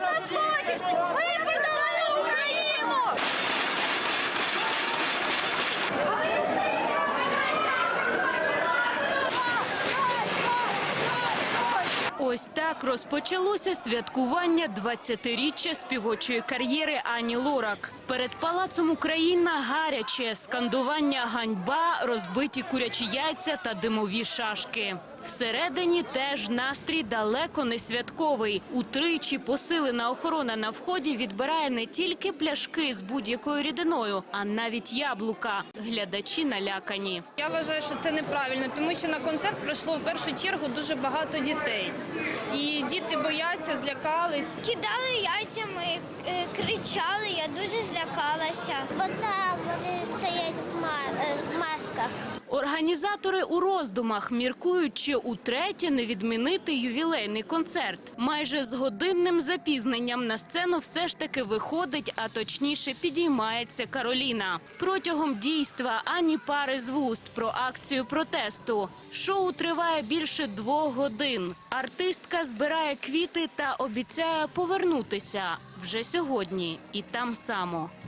подходите! Вы продали Украину! Ось так розпочалося святкування 20-річчя співочої кар'єри Ані Лорак. Перед палацом Україна гаряче скандування ганьба, розбиті курячі яйця та димові шашки. Всередині теж настрій далеко не святковий. Утричі посилена охорона на вході відбирає не тільки пляшки з будь-якою рідиною, а навіть яблука. Глядачі налякані. Я вважаю, що це неправильно, тому що на концерт прийшло в першу чергу дуже багато дітей. І діти бояться, злякались. Кидали яйцями, е, кричали, я дуже злякалася. Бо там вони стоять в масках. Організатори у роздумах міркують, чи утретє не відмінити ювілейний концерт. Майже з годинним запізненням на сцену все ж таки виходить, а точніше підіймається Кароліна. Протягом дійства ані пари з вуст про акцію протесту. Шоу триває більше двох годин. Артистка збирає квіти та обіцяє повернутися вже сьогодні і там само.